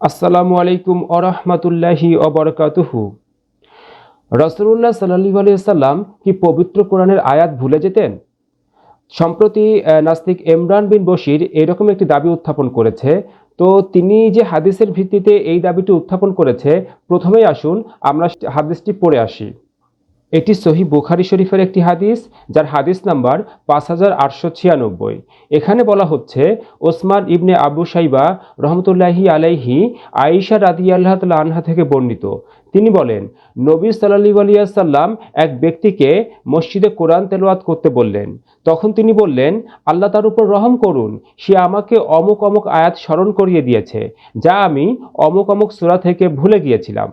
আসসালামু আলাইকুম আরহামাতুল্লাহি অবরকাতুহু রসুল্লাহ সাল্লি সাল্লাম কি পবিত্র কোরআনের আয়াত ভুলে যেতেন? সম্প্রতি নাস্তিক ইমরান বিন বশির এরকম একটি দাবি উত্থাপন করেছে। তো তিনি যে হাদিসের ভিত্তিতে এই দাবিটি উত্থাপন করেছে, প্রথমেই আসুন আমরা হাদিসটি পড়ে আসি। এটি সহি বুখারি শরীফের একটি হাদিস, যার হাদিস নাম্বার পাঁচ হাজার আটশো ছিয়ানব্বই। এখানে বলা হচ্ছে, ওসমান ইবনে আবু সাইবা রহমতুল্লাহি আলাইহি আয়েশা রাদি আল্লাহ আনহা থেকে বর্ণিত। তিনি বলেন, নবী সাল্লি আলিয়াল্লাম এক ব্যক্তিকে মসজিদে কোরআন তেলাওয়াত করতে বললেন। তখন তিনি বললেন, আল্লাহ তার উপর রহম করুন, সে আমাকে অমুক অমুক আয়াত স্মরণ করিয়ে দিয়েছে, যা আমি অমুক অমুক সুরা থেকে ভুলে গিয়েছিলাম।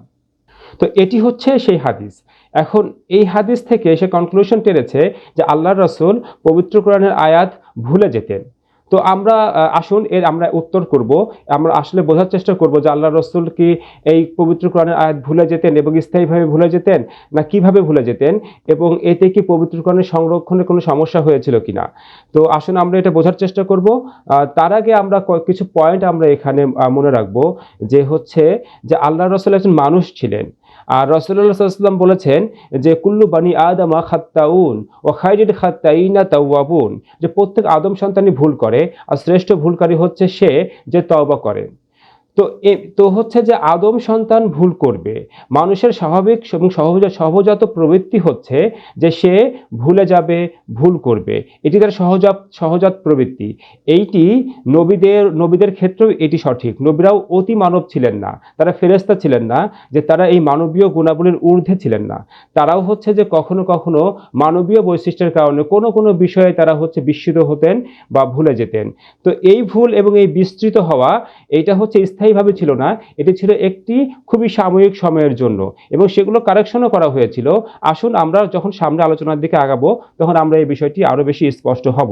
তো এটি হচ্ছে সেই হাদিস। এখন এই হাদিস থেকে সে কনক্লুশন টেনেছে যে আল্লাহ রসুল পবিত্র কোরআনের আয়াত ভুলে যেতেন। তো আমরা আসুন এর আমরা উত্তর করব। আমরা আসলে বোঝার চেষ্টা করব যে আল্লাহ রসুল কি এই পবিত্র কোরআনের আয়াত ভুলে যেতেন এবং স্থায়ীভাবে ভুলে যেতেন না কীভাবে ভুলে যেতেন এবং এতে কি পবিত্র কোরআনের সংরক্ষণে কোনো সমস্যা হয়েছিল কিনা। তো আসুন আমরা এটা বোঝার চেষ্টা করব। তার আগে আমরা কিছু পয়েন্ট আমরা এখানে মনে রাখব যে হচ্ছে যে আল্লাহ রসুল একজন মানুষ ছিলেন। আর রসুল্লাহ সাল্লাম বলেছেন যে, কুল্লু বানি আদামা খাত্তাউন ও খাইরিড খাত্তাইনা তাওয়াবুন। যে, প্রত্যেক আদম সন্তানই ভুল করে, আর শ্রেষ্ঠ ভুলকারী হচ্ছে সে যে তওবা করে। তো এ, তো হচ্ছে যে আদম সন্তান ভুল করবে। মানুষের স্বাভাবিক এবং সহজ, সহজাত প্রবৃত্তি হচ্ছে যে সে ভুলে যাবে, ভুল করবে। এটি তার সহজাত সহজাত প্রবৃত্তি। এইটি নবীদের নবীদের ক্ষেত্রেও এটি সঠিক। নবীরাও অতি মানব ছিলেন না। তারা ফেরেস্তা ছিলেন না যে তারা এই মানবীয় গুণাবলীর ঊর্ধ্বে ছিলেন না। তারাও হচ্ছে যে কখনো কখনো মানবীয় বৈশিষ্ট্যের কারণে কোনো কোনো বিষয়ে তারা হচ্ছে বিস্মিত হতেন বা ভুলে যেতেন। তো এই ভুল এবং এই বিস্তৃত হওয়া, এইটা হচ্ছে স্থায়ীভাবে ছিল না, এটি ছিল একটি খুবই সাময়িক সময়ের জন্য এবং সেগুলো কারেকশনও করা হয়েছিল। আসুন আমরা যখন সামনে আলোচনার দিকে আগাবো, তখন আমরা এই বিষয়টি আরও বেশি স্পষ্ট হব।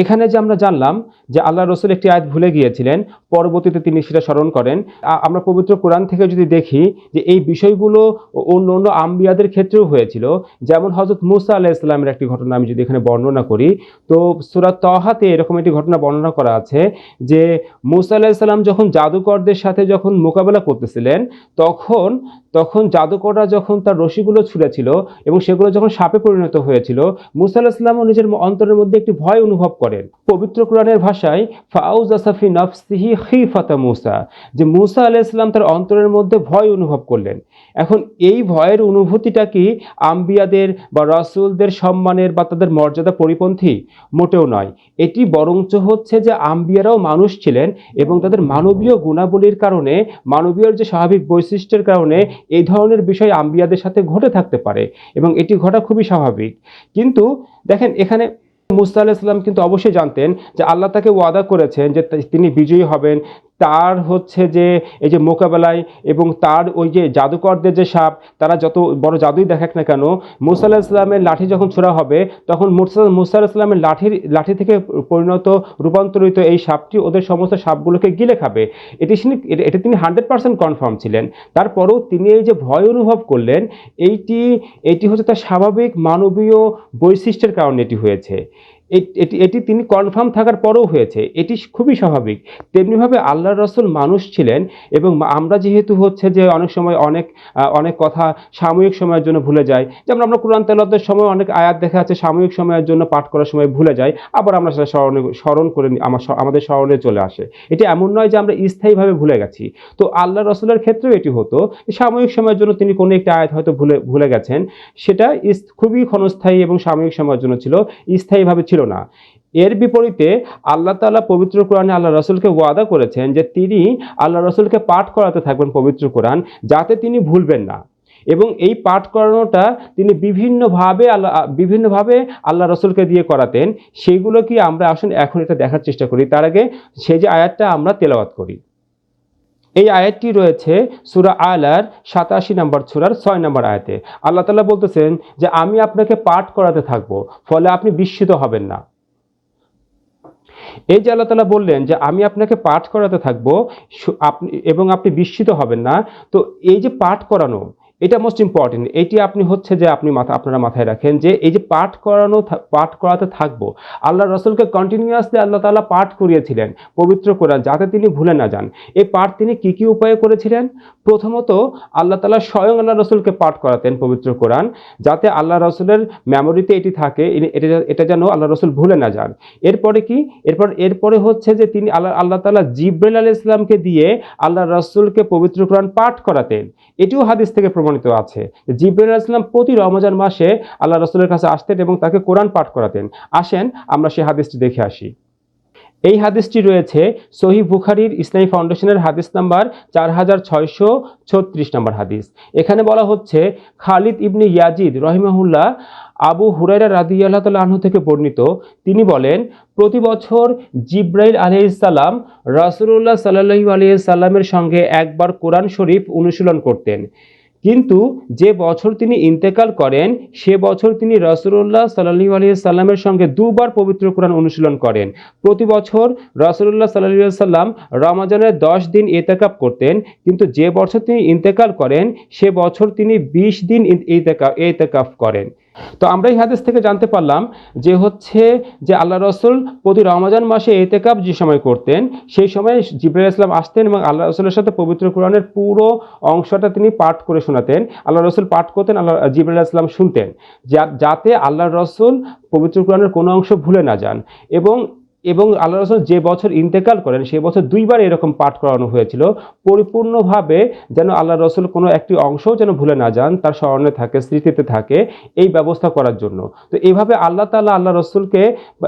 এখানে যে আমরা জানলাম যে আল্লাহ রসুল একটি আয়াত ভুলে গিয়েছিলেন, পরবর্তীতে তিনি সেটা স্মরণ করেন। আমরা পবিত্র কোরআন থেকে যদি দেখি যে এই বিষয়গুলো অন্য অন্য আম্বিয়াদের ক্ষেত্রেও হয়েছিল, যেমন হজরত মুসা আলাহ ইসলামের একটি ঘটনা আমি যদি এখানে বর্ণনা করি, তো সুরাত তহাতে এরকম একটি ঘটনা বর্ণনা করা আছে যে মুসা আলাহ ইসলাম যখন জাদুকরদের সাথে যখন মোকাবেলা করতেছিলেন তখন তখন জাদুকররা যখন তার রশিগুলো ছুঁড়েছিল এবং সেগুলো যখন সাপে পরিণত হয়েছিল, মুসা আলাহ ইসলামও নিজের অন্তরের মধ্যে একটি ভয় অনুভব করেন। পবিত্র কোরআনের ভাষায়, ফাউজ আসাফি নফসিহি খিফাতা মুসা, যে মুসা আলাহ ইসলাম তার অন্তরের মধ্যে ভয় অনুভব করলেন। এখন এই ভয়ের অনুভূতিটা কি আম্বিয়াদের বা রসুলদের সম্মানের বা তাদের মর্যাদা পরিপন্থী? মোটেও নয়। এটি বরঞ্চ হচ্ছে যে আম্বিয়ারাও মানুষ ছিলেন এবং তাদের মানবীয় গুণাবলীর কারণে, মানবীয় যে স্বাভাবিক বৈশিষ্ট্যের কারণে এই ধরনের বিষয় আম্বিয়াদের সাথে ঘটে থাকতে পারে এবং এটি ঘটা খুবই স্বাভাবিক। কিন্তু দেখেন, এখানে মুসা আলাহিসাল্লাম কিন্তু অবশ্যই জানতেন যে আল্লাহ তাকে ওয়াদা করেছেন যে তিনি বিজয়ী হবেন তার হচ্ছে যে, এই যে মোকাবেলায় এবং তার ওই যে জাদুকরদের যে সাপ, তারা যত বড় জাদুই দেখাক না কেন, মুসা আলাহ ইসলামের লাঠি যখন ছোড়া হবে, তখন মুসা মুসা ইসলামের লাঠির, লাঠি থেকে পরিণত, রূপান্তরিত এই সাপটি ওদের সমস্ত সাপগুলোকে গিলে খাবে। এটি এটা- তিনি হান্ড্রেড পার্সেন্ট কনফার্ম ছিলেন। তারপরেও তিনি এই যে ভয় অনুভব করলেন, এইটি এটি হচ্ছে তার স্বাভাবিক মানবীয় বৈশিষ্ট্যের কারণে এটি হয়েছে। এটি এটি তিনি কনফার্ম থাকার পরেও হয়েছে। এটি খুবই স্বাভাবিক। তেমনিভাবে আল্লাহর রসুল মানুষ ছিলেন এবং আমরা যেহেতু হচ্ছে যে অনেক সময় অনেক অনেক কথা সাময়িক সময়ের জন্য ভুলে যাই। যেমন আমরা কোরআন তেলাতের সময় অনেক আয়াত দেখা যাচ্ছে, সাময়িক সময়ের জন্য পাঠ করার সময় ভুলে যাই। আবার আমরা সেটা স্মরণে, স্মরণ করে আমার আমাদের স্মরণে চলে আসে। এটি এমন নয় যে আমরা স্থায়ীভাবে ভুলে গেছি। তো আল্লাহ রসুলের ক্ষেত্রেও এটি হতো। সাময়িক সময়ের জন্য তিনি কোনো একটি আয়াত হয়তো ভুলে ভুলে গেছেন। সেটা খুবই ক্ষণস্থায়ী এবং সাময়িক সময়ের জন্য ছিল। স্থায়ীভাবে ছিল না। এর বিপরীতে আল্লাহ তালা পবিত্র কোরআনে আল্লাহ রসুলকে ওয়াদা করেছেন যে তিনি আল্লাহ রসুলকে পাঠ করাতে থাকবেন পবিত্র কোরআন, যাতে তিনি ভুলবেন না। এবং এই পাঠ করানোটা তিনি বিভিন্নভাবে আল্লাহ বিভিন্নভাবে আল্লাহ রসুলকে দিয়ে করাতেন। সেগুলো কি আমরা আসুন এখন এটা দেখার চেষ্টা করি। তার আগে সে যে আয়াতটা আমরা তেলাওয়াত করি। এই আয়াতটি রয়েছে সুরা আলার সাতাশি নম্বর সুরার ছয় নম্বর আয়াতে। আল্লাহ তালা বলতেছেন যে, আমি আপনাকে পাঠ করাতে থাকব, ফলে আপনি বিস্মিত হবেন না। এই যে আল্লাহ তালা বললেন যে, আমি আপনাকে পাঠ করাতে থাকব আপনি, এবং আপনি বিস্মিত হবেন না, তো এই যে পাঠ করানো এটা মোস্ট ইম্পর্টেন্ট এটি আপনি হচ্ছে যে আপনি মাথা, আপনারা মাথায় রাখেন যে এই যে পাঠ করানো পাঠ করাতে থাকব, আল্লাহ রসুলকে কন্টিনিউয়াসলি আল্লাহ তাআলা পাঠ করিয়েছিলেন পবিত্র কোরআন, যাতে তিনি ভুলে না যান। এই পাঠ তিনি কি কি উপায়ে করেছিলেন? প্রথমত, আল্লাহ তালা স্বয়ং আল্লাহ রসুলকে পাঠ করাতেন পবিত্র কোরআন, যাতে আল্লাহ রসুলের মেমোরিতে এটি থাকে এটা এটা যেন আল্লাহ রসুল ভুলে না যান। এরপরে কি? এরপর, এরপরে হচ্ছে যে তিনি আল্লাহ আল্লাহ তাআলা জিব্রাইল আলাইহিস ইসলামকে দিয়ে আল্লাহ রসুলকে পবিত্র কোরআন পাঠ করাতেন। এটিও হাদিস থেকে প্রমাণিত আছে। জিব্রাইল আলাইহিস ইসলাম প্রতি রমজান মাসে আল্লাহ রসুলের কাছে আসতেন এবং তাকে কোরআন পাঠ করাতেন। আসেন, আমরা সেই হাদিসটি দেখে আসি। এই হাদিসটি রয়েছে সহি বুখারির ইসলামী ফাউন্ডেশনের হাদিস নাম্বার চার হাজার ছয়শো ছত্রিশ নম্বর হাদিস। এখানে বলা হচ্ছে, খালিদ ইবনি ইয়াজিদ রহিমাহুল্লাহ আবু হুরাইরা রাদি আল্লাহ আনহু থেকে বর্ণিত। তিনি বলেন, প্রতি বছর জিব্রাইল আলহিসাল্লাম রাসুল্লাহ সাল্লাহু আলিয়াল্লামের সঙ্গে একবার কোরআন শরীফ অনুশীলন করতেন। কিন্তু যে বছর তিনি ইন্তেকাল করেন, সে বছর তিনি রসুল্লাহ সাল্লি আলিয়াল্লামের সঙ্গে দুবার পবিত্র কোরআন অনুশীলন করেন। প্রতি বছর রসুল্লাহ সাল্লি সাল্লাম রমাজানের দশ দিন এতেকাপ করতেন, কিন্তু যে বছর তিনি ইন্তেকাল করেন, সে বছর তিনি বিশ দিন এতেকাফ করেন। তো আমরা এই হাদিস থেকে জানতে পারলাম যে হচ্ছে যে আল্লাহ রসুল প্রতি রমজান মাসে এতেকাপ যে সময় করতেন, সেই সময় জিব্রাইল ইসলাম আসতেন এবং আল্লাহ রসুলের সাথে পবিত্র কোরআনের পুরো অংশটা তিনি পাঠ করে শোনাতেন। আল্লাহ রসুল পাঠ করতেন, আল্লাহ জিব্রাইল ইসলাম শুনতেন। যাতে আল্লাহ রসুল পবিত্র কোরআনের কোনো অংশ ভুলে না যান। এবং এবং আল্লাহ রসুল যে বছর ইন্তেকাল করেন, সেই বছর দুইবার এরকম পাঠ করানো হয়েছিল। পরিপূর্ণভাবে যেন আল্লাহ রসুল কোনো একটি অংশও যেন ভুলে না যান, তার স্মরণে থাকে, স্মৃতিতে থাকে এই ব্যবস্থা করার জন্য। তো এইভাবে আল্লাহ তাআলা আল্লাহ রসুলকে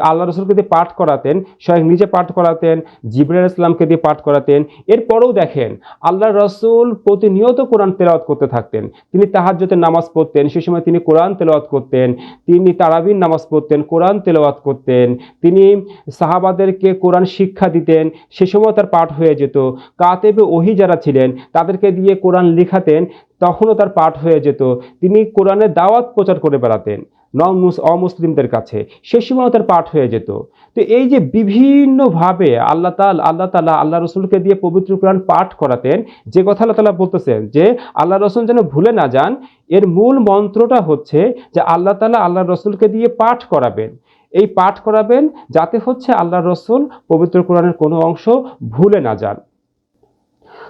আল্লাহ রসুলকে দিয়ে পাঠ করাতেন, স্বয়ং নিজে পাঠ করাতেন জিবরাইল ইসলামকে দিয়ে পাঠ করাতেন। এরপরেও দেখেন, আল্লাহ রসুল প্রতিনিয়ত কোরআন তেলাওয়াত করতে থাকতেন। তিনি তাহাজ্জতের নামাজ পড়তেন, সে সময় তিনি কোরআন তেলাওয়াত করতেন, তিনি তারাবির নামাজ পড়তেন, কোরআন তেলাওয়াত করতেন, তিনি সাহাবাদেরকে কোরআন শিক্ষা দিতেন, সে সময় তার পাঠ হয়ে যেত। কাতেবে ওহি যারা ছিলেন, তাদেরকে দিয়ে কোরআন লিখাতেন, তখনও তার পাঠ হয়ে যেত। তিনি কোরআনের দাওয়াত প্রচার করে বেড়াতেন নন মুস অমুসলিমদের কাছে। সে সময়ও তার পাঠ হয়ে যেত। তো এই যে বিভিন্নভাবে আল্লাহ তাল আল্লাহ তালা আল্লাহ রসুলকে দিয়ে পবিত্র কোরআন পাঠ করাতেন, যে কথা আল্লাহ তালা বলতেছেন যে, আল্লাহ রসুল যেন ভুলে না যান, এর মূল মন্ত্রটা হচ্ছে যে আল্লাহ তালা আল্লাহ রসুলকে দিয়ে পাঠ করাবেন। এই পাঠ করাবেন যাতে হচ্ছে আল্লাহ রসুল পবিত্র কোরআনের কোনো অংশ ভুলে না যান।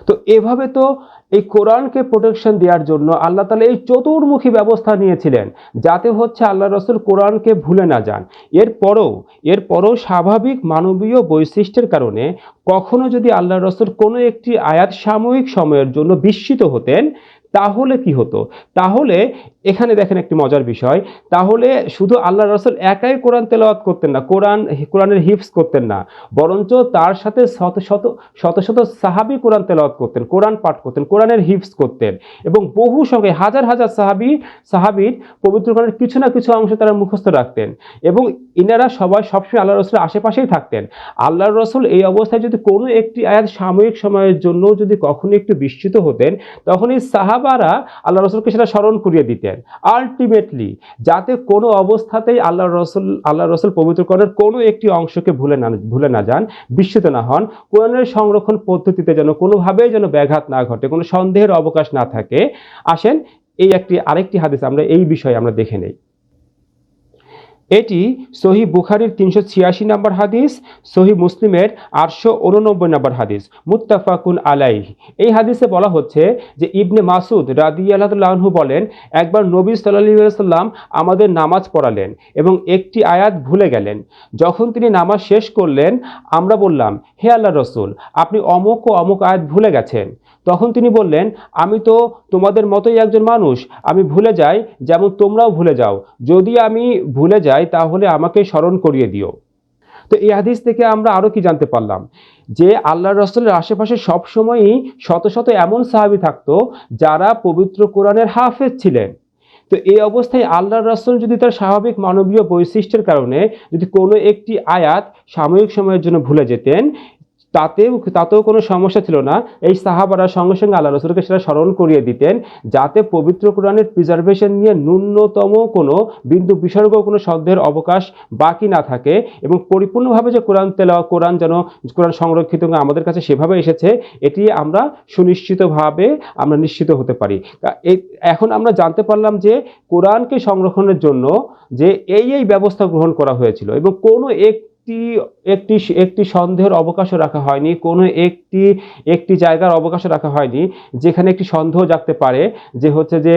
তো এভাবে তো এই কোরআনকে প্রোটেকশন দেওয়ার জন্য আল্লাহ তালা এই চতুর্মুখী ব্যবস্থা নিয়েছিলেন যাতে হচ্ছে আল্লাহ রসুল কোরআনকে ভুলে না যান। এরপরও এরপরও স্বাভাবিক মানবীয় বৈশিষ্ট্যের কারণে কখনো যদি আল্লাহ রসুল কোনো একটি আয়াত সাময়িক সময়ের জন্য বিস্মিত হতেন তাহলে কি হতো? তাহলে এখানে দেখেন একটি মজার বিষয়। তাহলে শুধু আল্লাহ রসুল একাই কোরআন তেলাওয়াত করতেন না, কোরআন, কোরআনের হিফস করতেন না, বরঞ্চ তার সাথে শত শত শত শত সাহাবি কোরআন তেলাওয়াত করতেন, কোরআন পাঠ করতেন, কোরআনের হিফস করতেন এবং বহু সঙ্গে হাজার হাজার সাহাবি, সাহাবির পবিত্র কোরআনের কিছু না কিছু অংশ তারা মুখস্থ রাখতেন এবং ইনারা সবাই সবসময় আল্লাহ রসুলের আশেপাশেই থাকতেন। আল্লাহ রসুল এই অবস্থায় যদি কোনো একটি আয়াত সাময়িক সময়ের জন্য যদি কখনো একটু বিস্মিত হতেন তখন এই সাহাবারা আল্লাহ রসুলকে সেটা স্মরণ করিয়ে দিতেন। আলটিমেটলি যাতে কোনো অবস্থাতেই আল্লাহ রসুল আল্লাহ রসুল পবিত্র কোরআনের কোনো একটি অংশকে ভুলে না ভুলে না যান, বিস্মিত না হন। কোরআনের সংরক্ষণ পদ্ধতিতে যেন কোনোভাবেই যেন ব্যাঘাত না ঘটে, কোনো সন্দেহের অবকাশ না থাকে। আসেন, এই একটি, আরেকটি হাদিস আমরা এই বিষয়ে আমরা দেখে নেই। এটি সহি বুখারির তিনশো ছিয়াশি নম্বর হাদিস, সহি মুসলিমের আটশো উননব্বই নম্বর হাদিস। মুত্তাফাকুন আলাই এই হাদিসে বলা হচ্ছে যে, ইবনে মাসুদ রাদি আল্লাহু বলেন, একবার নবী সাল্লাহ সাল্লাম আমাদের নামাজ পড়ালেন এবং একটি আয়াত ভুলে গেলেন। যখন তিনি নামাজ শেষ করলেন, আমরা বললাম, হে আল্লাহ রসুল, আপনি অমুক ও অমুক আয়াত ভুলে গেছেন। তখন তিনি বললেন, আমি তো তোমাদের মতোই একজন মানুষ, আমি ভুলে যাই, যেমন তোমরাও ভুলে যাও। যদি আমি ভুলে যাই, তাহলে আমাকে স্মরণ করিয়ে দিও। তো এই হাদিস থেকে আমরা আরও কি জানতে পারলাম? যে আল্লাহ রসুলের আশেপাশে সবসময়ই শত শত এমন সাহাবি থাকতো, যারা পবিত্র কোরআনের হাফেজ ছিলেন। তো এই অবস্থায় আল্লাহ রসুল যদি তার স্বাভাবিক মানবীয় বৈশিষ্ট্যের কারণে যদি কোনো একটি আয়াত সাময়িক সময়ের জন্য ভুলে যেতেন তাতেও তাতেও কোনো সমস্যা ছিল না। এই সাহাবারা সঙ্গে সঙ্গে আল্লাহ রসুলকে সেটা স্মরণ করিয়ে দিতেন যাতে পবিত্র কোরআনের প্রিজার্ভেশন নিয়ে ন্যূনতম কোনো বিন্দু বিসর্গ, কোনো সন্দেহের অবকাশ বাকি না থাকে এবং পরিপূর্ণভাবে যে কোরআন তেলা কোরআন যেন কোরআন সংরক্ষিত আমাদের কাছে সেভাবে এসেছে, এটি আমরা সুনিশ্চিতভাবে আমরা নিশ্চিত হতে পারি। এখন আমরা জানতে পারলাম যে কোরআনকে সংরক্ষণের জন্য যে এই এই ব্যবস্থা গ্রহণ করা হয়েছিল এবং কোনো একটি একটি একটি সন্দেহের অবকাশও রাখা হয়নি, কোনো একটি একটি জায়গার অবকাশও রাখা হয়নি, যেখানে একটি সন্দেহ জাগতে পারে যে হচ্ছে যে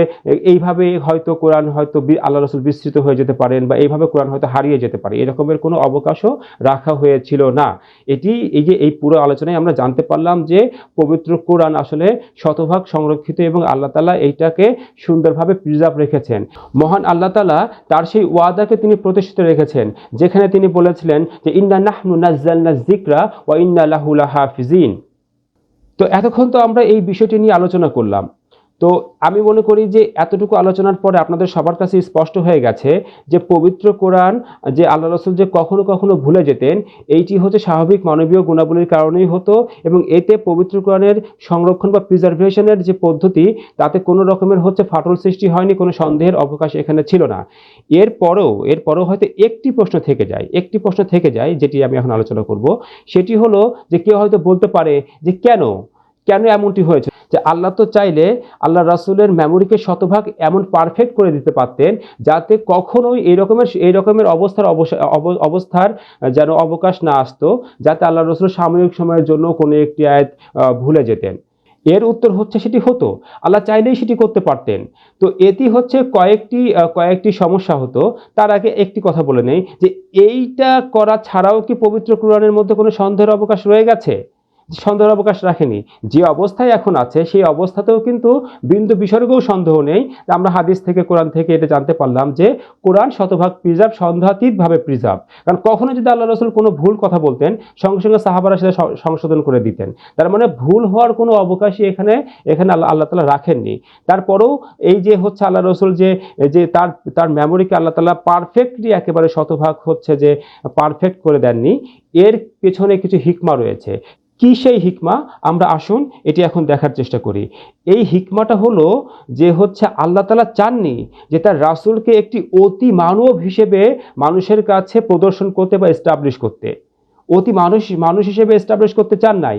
এইভাবে হয়তো কোরআন হয়তো আল্লাহ রসুল বিস্তৃত হয়ে যেতে পারেন বা এইভাবে কোরআন হয়তো হারিয়ে যেতে পারে, এরকমের কোনো অবকাশও রাখা হয়েছিল না। এটি এই যে এই পুরো আলোচনায় আমরা জানতে পারলাম যে পবিত্র কোরআন আসলে শতভাগ সংরক্ষিত এবং আল্লাহ তালা এইটাকে সুন্দরভাবে প্রিজার্ভ রেখেছেন। মহান আল্লাহ তালা তার সেই ওয়াদাকে তিনি প্রতিষ্ঠিত রেখেছেন, যেখানে তিনি বলেছিলেন যে ইন্না নাহনু নাজ্জালনা যিকরা ওয়া ইন্না লাহু লাহাফিজিন তো এতক্ষণ তো আমরা এই বিষয়টি নিয়ে আলোচনা করলাম। তো আমি মনে করি যে এতটুকু আলোচনার পরে আপনাদের সবার কাছে স্পষ্ট হয়ে গেছে যে পবিত্র কোরআন, যে আল্লাহ রসুল যে কখনো কখনো ভুলে যেতেন, এইটি হচ্ছে স্বাভাবিক মানবীয় গুণাবলীর কারণেই হতো এবং এতে পবিত্র কোরআনের সংরক্ষণ বা প্রিজার্ভেশনের যে পদ্ধতি, তাতে কোনো রকমের হচ্ছে ফাটল সৃষ্টি হয়নি, কোনো সন্দেহের অবকাশ এখানে ছিল না। এরপরেও এরপরেও হয়তো একটি প্রশ্ন থেকে যায়, একটি প্রশ্ন থেকে যায়, যেটি আমি এখন আলোচনা করব। সেটি হলো যে কেউ হয়তো বলতে পারে যে কেন কেন এমনটি হয়েছে? যে আল্লাহ তো চাইলে আল্লাহ রাসূলের মেমোরিকে শতভাগ এমন পারফেক্ট করে দিতে পারতেন, যাতে কখনোই এই রকমের এই রকমের অবস্থার অবস- অব- অবস্থার যেন অবকাশ না আসতো, যাতে আল্লাহ রসুল সাময়িক সময়ের জন্য কোনো একটি আয়াত ভুলে যেতেন। এর উত্তর হচ্ছে সেটি হতো। আল্লাহ চাইলেই সেটি করতে পারতেন। তো এটি হচ্ছে কয়েকটি কয়েকটি সমস্যা হতো। তার আগে একটি কথা বলে নেই যে, এইটা করা ছাড়াও কি পবিত্র কোরআনের মধ্যে কোনো সন্দেহের অবকাশ রয়ে গেছে? সন্দেহের অবকাশ রাখেনি। যে অবস্থায় এখন আছে, সেই অবস্থাতেও কিন্তু বিন্দু বিসর্গও সন্দেহ নেই। আমরা হাদিস থেকে, কোরআন থেকে এটা জানতে পারলাম যে কোরআন শতভাগ প্রিজার্ভ, সন্দেহাতীতভাবে প্রিজার্ভ। কারণ কখনো যদি আল্লাহ রসুল কোনো ভুল কথা বলতেন, সঙ্গে সঙ্গে সাহাবারা সেটা সংশোধন করে দিতেন। তার মানে ভুল হওয়ার কোনো অবকাশই এখানে এখানে আল্লাহ আল্লাহ তালা রাখেননি। তারপরেও এই যে হচ্ছে আল্লাহ রসুল যে যে তার তার মেমোরিকে আল্লাহ তালা পারফেক্টলি একেবারে শতভাগ হচ্ছে যে পারফেক্ট করে দেননি। এর পেছনে কিছু হিকমা রয়েছে। কি সেই হিকমা? আমরা আসুন, এটি এখন দেখার চেষ্টা করি। এই হিকমাটা হলো যে হচ্ছে আল্লাহ তালা চাননি যে তার রাসুলকে একটি অতি মানব হিসেবে মানুষের কাছে প্রদর্শন করতে বা এস্টাবলিশ করতে। অতি মানুষ মানুষ হিসেবে এস্টাবলিশ করতে চান নাই।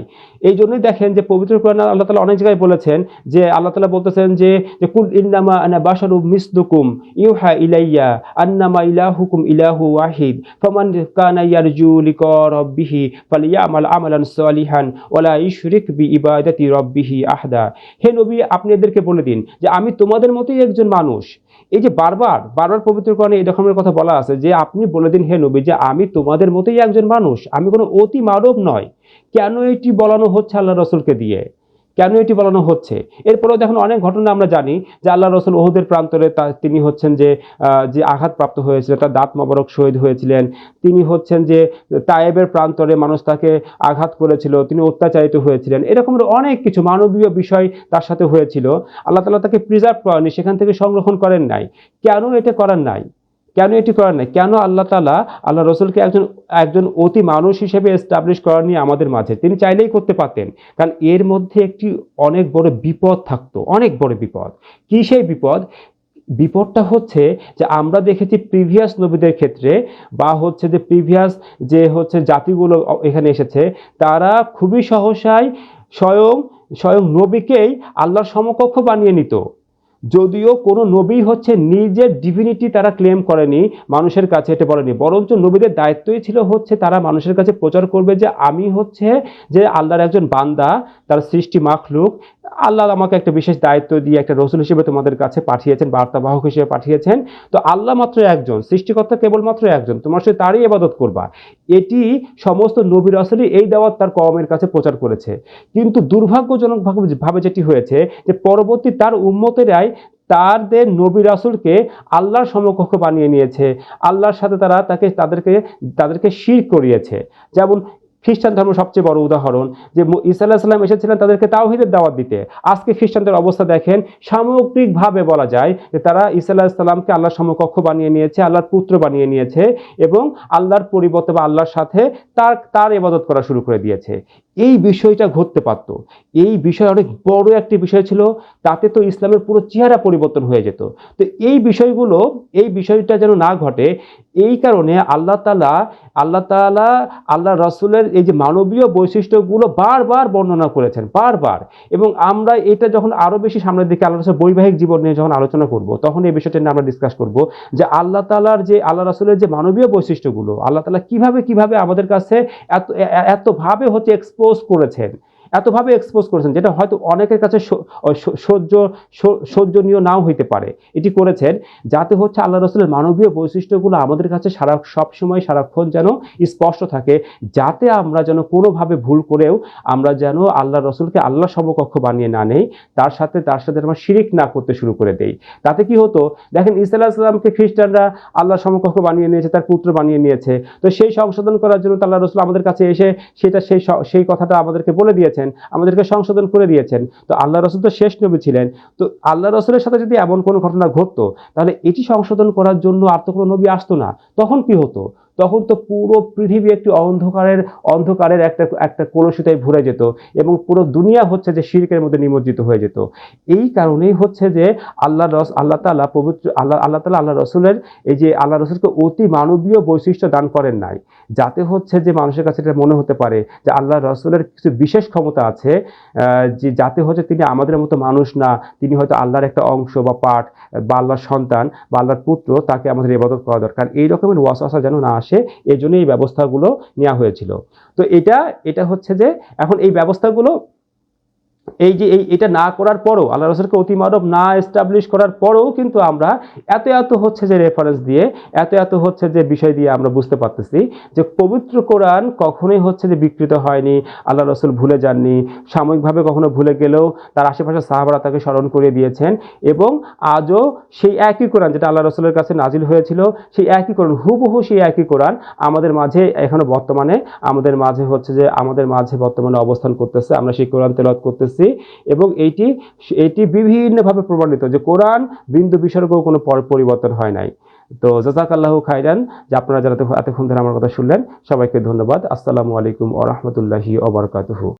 এই জন্যই দেখেন যে পবিত্র কোরআন আল্লাহ তালা অনেক জায়গায় বলেছেন যে আল্লাহ তালা বলতেছেন যে কুল ইন্নামা আনা বাশারু মিসদুকুম ইউহা ইলাইয়া, আন্নামা ইলাহুকুম ইলাহু ওয়াহিদ, ফমান কানা ইয়ারজু লিকা রাব্বিহি ফালিয়ামাল আমালান সালিহান ওয়ালা ইশরিক বি ইবাদাতি রাব্বিহি আহদা। হে নবী, আপনি এদেরকে বলে দিন যে, আমি তোমাদের মতোই একজন মানুষ। এই যে বারবার বারবার পবিত্র কোরআনে এই রকমের কথা বলা আছে যে, আপনি বলে দিন, হে নবী, যে আমি তোমাদের মতোই একজন মানুষ, আমি কোনো অতি মানব নয়। কেন এটি বলানো হচ্ছে আল্লাহ রসুলকে দিয়ে? কেন এটি বলানো হচ্ছে? এরপরেও দেখুন, অনেক ঘটনা আমরা জানি যে আল্লাহ রসুল ওহুদের প্রান্তরে তা- তিনি হচ্ছেন যে যে আঘাতপ্রাপ্ত হয়েছিল, তার দাঁত মোবারক শহীদ হয়েছিলেন। তিনি হচ্ছেন যে, তায়েবের প্রান্তরে মানুষ তাকে আঘাত করেছিল, তিনি অত্যাচারিত হয়েছিলেন। এরকমের অনেক কিছু মানবীয় বিষয় তার সাথে হয়েছিল। আল্লাহ তালা তাকে প্রিজার্ভ করেননি, সেখান থেকে সংরক্ষণ করেন নাই। কেন এটা করার নাই? কেন এটি করার নাই? কেন আল্লাহ তালা আল্লাহ রসুলকে একজন একজন অতি মানুষ হিসেবে এস্টাবলিশ নিয়ে আমাদের মাঝে? তিনি চাইলেই করতে পারতেন। কারণ এর মধ্যে একটি অনেক বড় বিপদ থাকতো, অনেক বড় বিপদ। কি সেই বিপদ? বিপদটা হচ্ছে যে আমরা দেখেছি প্রিভিয়াস নবীদের ক্ষেত্রে বা হচ্ছে যে প্রিভিয়াস যে হচ্ছে জাতিগুলো এখানে এসেছে, তারা খুবই সহসায় স্বয়ং স্বয়ং নবীকেই আল্লাহর সমকক্ষ বানিয়ে নিত। যদিও কোনো নবী হচ্ছে নিজের ডিভিনিটি তারা ক্লেম করেনি, মানুষের কাছে এটা বলেনি। বরঞ্চ নবীদের দায়িত্বই ছিল হচ্ছে তারা মানুষের কাছে প্রচার করবে যে আমি হচ্ছে যে আল্লাহর একজন বান্দা, তার সৃষ্টি মাখলুক। আল্লাহ আমাকে একটা বিশেষ দায়িত্ব দিয়ে একটা রসুল হিসেবে তোমাদের কাছে পাঠিয়েছেন, বার্তাবাহক হিসেবে পাঠিয়েছেন। তো আল্লাহ মাত্র একজন, সৃষ্টিকর্তা কেবলমাত্র একজন, তোমার সাথে তারই ইবাদত করবা। এটি সমস্ত নবী আসলে এই দাওয়াত তার কমের কাছে প্রচার করেছে। কিন্তু দুর্ভাগ্যজনকভাবে ভাবে যেটি হয়েছে যে পরবর্তী তার উম্মতেরাই তাদের নবী রাসুলকে আল্লাহর সমকক্ষ বানিয়ে নিয়েছে। আল্লাহর সাথে তারা তাকে, তাদেরকে তাদেরকে শির করিয়েছে। যেমন খ্রিস্টান ধর্ম সবচেয়ে বড় উদাহরণ যে ঈসা সাল্লাম এসেছিলেন তাদেরকে তাওহিদের দাওয়াত দিতে। আজকে খ্রিস্টানদের অবস্থা দেখেন, সামগ্রিকভাবে বলা যায় যে তারা ঈসা আলাহ সাল্লামকে আল্লাহর সমকক্ষ বানিয়ে নিয়েছে, আল্লাহর পুত্র বানিয়ে নিয়েছে এবং আল্লাহর পরিবর্তে বা আল্লাহর সাথে তার তার ইবাদত করা শুরু করে দিয়েছে। এই বিষয়টা ঘটতে পারত। এই বিষয় অনেক বড় একটি বিষয় ছিল, তাতে তো ইসলামের পুরো চেহারা পরিবর্তন হয়ে যেত। তো এই বিষয়গুলো, এই বিষয়টা যেন না ঘটে, এই কারণে আল্লাহ তালা আল্লাহ তালা আল্লাহ রসুলের এই যে মানবীয় বৈশিষ্ট্যগুলো বারবার বর্ণনা করেছেন, বারবার। এবং আমরা এটা যখন আরও বেশি সামনের দিকে আল্লাহ রসুলের বৈবাহিক জীবন নিয়ে যখন আলোচনা করব, তখন এই বিষয়টা নিয়ে আমরা ডিসকাস করব যে আল্লাহ তালার যে, আল্লাহ রসুলের যে মানবীয় বৈশিষ্ট্যগুলো, আল্লাহ তালা কীভাবে কীভাবে আমাদের কাছে এত এতভাবে হচ্ছে এক্সপোজ করেছেন। এতভাবে এক্সপোজ করেছেন যেটা হয়তো অনেকের কাছে সহ্য সহ্যনীয় নাও হইতে পারে। এটি করেছেন যাতে হচ্ছে আল্লাহ রসুলের মানবীয় বৈশিষ্ট্যগুলো আমাদের কাছে সারা, সবসময় সারাক্ষণ যেন স্পষ্ট থাকে, যাতে আমরা যেন কোনোভাবে ভুল করেও আমরা যেন আল্লাহ রসুলকে আল্লাহ সমকক্ষ বানিয়ে না নেই, তার সাথে তার সাথে আমরা শিরিক না করতে শুরু করে দেই। তাতে কি হতো? দেখেন ইসা আলাহিসাল্লামকে খ্রিস্টানরা আল্লাহ সমকক্ষ বানিয়ে নিয়েছে, তার পুত্র বানিয়ে নিয়েছে। তো সেই সংশোধন করার জন্য আল্লাহ রসুল আমাদের কাছে এসে সেটা, সেই সেই কথাটা আমাদেরকে বলে দিয়েছেন আমাদেরকে সংশোধন করে দিয়েছেন। তো আল্লাহ রসুল তো শেষ নবী ছিলেন। তো আল্লাহ রসুলের সাথে যদি এমন কোনো ঘটনা ঘটতো, তাহলে এটি সংশোধন করার জন্য আর তো কোনো নবী আসতো না। তখন কি হতো? তখন তো পুরো পৃথিবী একটি অন্ধকারের অন্ধকারের একটা একটা কলসিতায় ভরে যেত এবং পুরো দুনিয়া হচ্ছে যে শিরকের মধ্যে নিমজ্জিত হয়ে যেত। এই কারণেই হচ্ছে যে আল্লাহ রস, আল্লাহ তালা পবিত্র, আল্লাহ আল্লাহ তালা আল্লাহ রসুলের এই যে আল্লাহ রসুলকে অতি মানবীয় বৈশিষ্ট্য দান করেন নাই, যাতে হচ্ছে যে মানুষের কাছে এটা মনে হতে পারে যে আল্লাহ রসুলের কিছু বিশেষ ক্ষমতা আছে যে যাতে হচ্ছে তিনি আমাদের মতো মানুষ না, তিনি হয়তো আল্লাহর একটা অংশ বা পাঠ, বা আল্লাহর সন্তান, বা আল্লাহর পুত্র তাকে আমাদের ইবাদত করা দরকার। এই রকমের ওয়াসওয়াসা যেন না আসে এই জন্য এই ব্যবস্থাগুলো নেওয়া হয়েছিল। তো এটা এটা হচ্ছে যে এখন এই ব্যবস্থাগুলো এই যে এই, এটা না করার পরও আল্লাহ রসুলকে অতি মানব না এস্টাবলিশ করার পরেও কিন্তু আমরা এত এত হচ্ছে যে রেফারেন্স দিয়ে, এত এত হচ্ছে যে বিষয় দিয়ে আমরা বুঝতে পারতেছি যে পবিত্র কোরআন কখনোই হচ্ছে যে বিকৃত হয়নি, আল্লাহ রসুল ভুলে যাননি, সাময়িকভাবে কখনো ভুলে গেলেও তার আশেপাশে সাহাবারা তাকে স্মরণ করিয়ে দিয়েছেন এবং আজও সেই একই কোরআন যেটা আল্লাহ রসুলের কাছে নাজিল হয়েছিল, সেই একই কোরআন, হুবহু সেই একই কোরআন আমাদের মাঝে এখনও বর্তমানে, আমাদের মাঝে হচ্ছে যে আমাদের মাঝে বর্তমানে অবস্থান করতেছে, আমরা সেই কোরআন তেলাওয়াত করতেছি। এবং এটি এটি বিভিন্নভাবে প্রমাণিত যে কোরআন বিন্দু বিসর্গ কোনো পর- পরিবর্তন হয় নাই। তো জজাক আল্লাহ খাইরান যে আপনারা যারা এতক্ষণ ধরে আমার কথা শুনলেন, সবাইকে ধন্যবাদ। আসসালামু আলাইকুম ও রহমতুল্লাহি ওবরকাতুহু